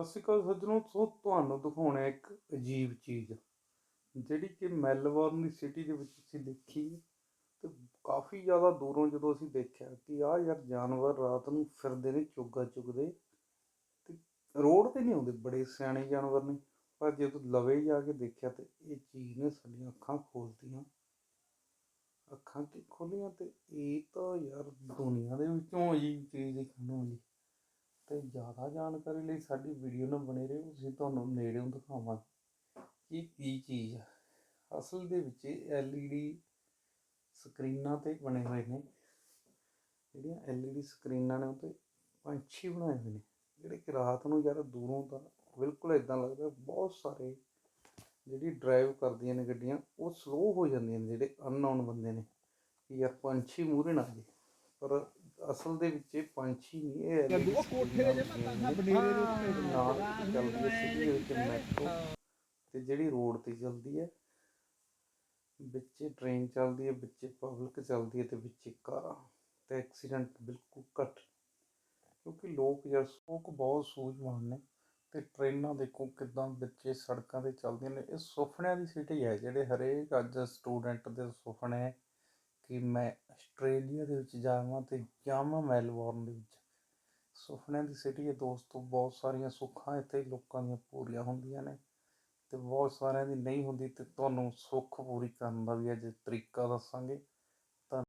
ਸਤਿ ਸ਼੍ਰੀ ਅਕਾਲ ਸੱਜਣੋ। ਸੋ ਤੁਹਾਨੂੰ ਦਿਖਾਉਣਾ ਇੱਕ ਅਜੀਬ ਚੀਜ਼, ਜਿਹੜੀ ਕਿ ਮੈਲਬੌਰਨ ਦੀ ਸਿਟੀ ਦੇ ਵਿੱਚ ਅਸੀਂ ਦੇਖੀ ਤੇ ਕਾਫੀ ਜ਼ਿਆਦਾ ਦੂਰੋਂ ਜਦੋਂ ਅਸੀਂ ਦੇਖਿਆ ਕਿ ਆਹ ਯਾਰ ਜਾਨਵਰ ਰਾਤ ਨੂੰ ਫਿਰਦੇ ਨੇ ਚੁੱਗਾ ਚੁਗਦੇ ਤੇ ਰੋਡ ਤੇ ਨਹੀਂ ਆਉਂਦੇ, ਬੜੇ ਸਿਆਣੇ ਜਾਨਵਰ ਨੇ। ਪਰ ਜਦੋਂ ਲਵੇ ਜਾ ਕੇ ਦੇਖਿਆ ਤੇ ਇਹ ਚੀਜ਼ ਨੇ ਸਾਡੀਆਂ ਅੱਖਾਂ ਖੋਲਤੀਆਂ। ਅੱਖਾਂ ਕਿ ਖੋਲੀਆਂ ਤੇ ਇਹ ਤਾਂ ਯਾਰ ਦੁਨੀਆ ਦੇ ਵਿੱਚੋਂ ਅਜੀਬ ਚੀਜ਼ ਦੇਖਣ ਨੂੰ ਮਿਲੀ ਤੇ ਜ਼ਿਆਦਾ ਜਾਣਕਾਰੀ ਲਈ ਸਾਡੀ ਵੀਡੀਓ ਨਾਲ ਬਣੇ ਰਹੋ, ਅਸੀਂ ਤੁਹਾਨੂੰ ਨੇੜਿਓਂ ਦਿਖਾਵਾਂਗੇ ਕਿ ਕੀ ਚੀਜ਼ ਹੈ ਅਸਲ ਦੇ ਵਿੱਚ LED ਸਕਰੀਨਾਂ ਤੇ ਬਣੇ ਹੋਏ ਨੇ। ਜਿਹੜੀਆਂ LED ਸਕਰੀਨਾਂ ਨੇ ਉਹ ਤੇ ਪੰਛੀ ਬਣਾਏ ਹੋਏ ਨੇ। ਜਿਹੜੇ ਕਿ ਰਾਤ ਨੂੰ ਯਾਰ ਦੂਰੋਂ ਤਾਂ ਬਿਲਕੁਲ ਇਦਾਂ ਲੱਗਦਾ, ਬਹੁਤ ਸਾਰੇ ਜਿਹੜੀ ਡਰਾਈਵ ਕਰਦੀਆਂ ਨੇ ਗੱਡੀਆਂ, ਉਹ ਸਲੋ ਹੋ ਜਾਂਦੀਆਂ ਨੇ, ਜਿਹੜੇ ਅਨਨੋਨ ਬੰਦੇ ਨੇ, ਕਿ ਯਾਰ ਪੰਛੀ ਮੂਹਰੇ ਨਾ ਆ ਜੇ ਪਰ ਅਸਲ ਦੇ ਵਿੱਚ ਇਹ ਪੰਛੀ ਨਹੀਂ ਇਹ ਕੋਠੇ ਦੇ। ਬਨੇਰੇ ਦੇ ਉੱਤੇ ਨਾਲ ਚੱਲਦੀ ਹੈ ਸਿਟੀ ਦੇ ਵਿੱਚ ਮੈਟਰੋ ਤੇ ਜਿਹੜੀ ਰੋਡ ਤੇ ਚੱਲਦੀ ਹੈ ਵਿੱਚੇ ਟ੍ਰੇਨ ਚੱਲਦੀ ਹੈ ਵਿੱਚੇ ਪਬਲਿਕ ਚੱਲਦੀ ਹੈ ਤੇ ਵਿੱਚੇ ਕਾਰਾਂ ਤੇ ਐਕਸੀਡੈਂਟ ਬਿਲਕੁਲ ਘੱਟ ਕਿਉਂਕਿ ਲੋਕ ਯਾਰ ਸੋਕ ਬਹੁਤ ਸੂਝਵਾਨ ਨੇ ਤੇ ਟ੍ਰੇਨਾਂ ਦੇਖੋ ਕਿਦਾਂ ਵਿੱਚੇ ਸੜਕਾਂ ਤੇ ਚੱਲਦੀਆਂ ਨੇ। ਇਹ ਸੁਪਨਿਆਂ ਦੀ ਸਿਟੀ ਹੈ ਜਿਹੜੇ ਹਰੇਕ ਅੱਜ ਸਟੂਡੈਂਟ ਦੇ ਸੁਪਨੇ ਕਿ ਮੈਂ ਆਸਟ੍ਰੇਲੀਆ ਦੇ ਵਿੱਚ ਜਾਵਾਂ ਤੇ ਜਾਵਾਂ ਮੈਲਬੌਰਨ ਦੇ ਵਿੱਚ। ਸੁਪਨਿਆਂ ਦੀ ਸਿਟੀ ਹੈ ਦੋਸਤੋ, ਬਹੁਤ ਸਾਰੀਆਂ ਸੁੱਖਾਂ ਇੱਥੇ ਲੋਕਾਂ ਦੀਆਂ ਪੂਰੀਆਂ ਹੁੰਦੀਆਂ ਨੇ ਤੇ ਬਹੁਤ ਸਾਰਿਆਂ ਦੀ ਨਹੀਂ ਹੁੰਦੀ ਤੇ ਤੁਹਾਨੂੰ ਸੁੱਖ ਪੂਰੀ ਕਰਨ ਦਾ ਵੀ ਅੱਜ ਤਰੀਕਾ ਦੱਸਾਂਗੇ।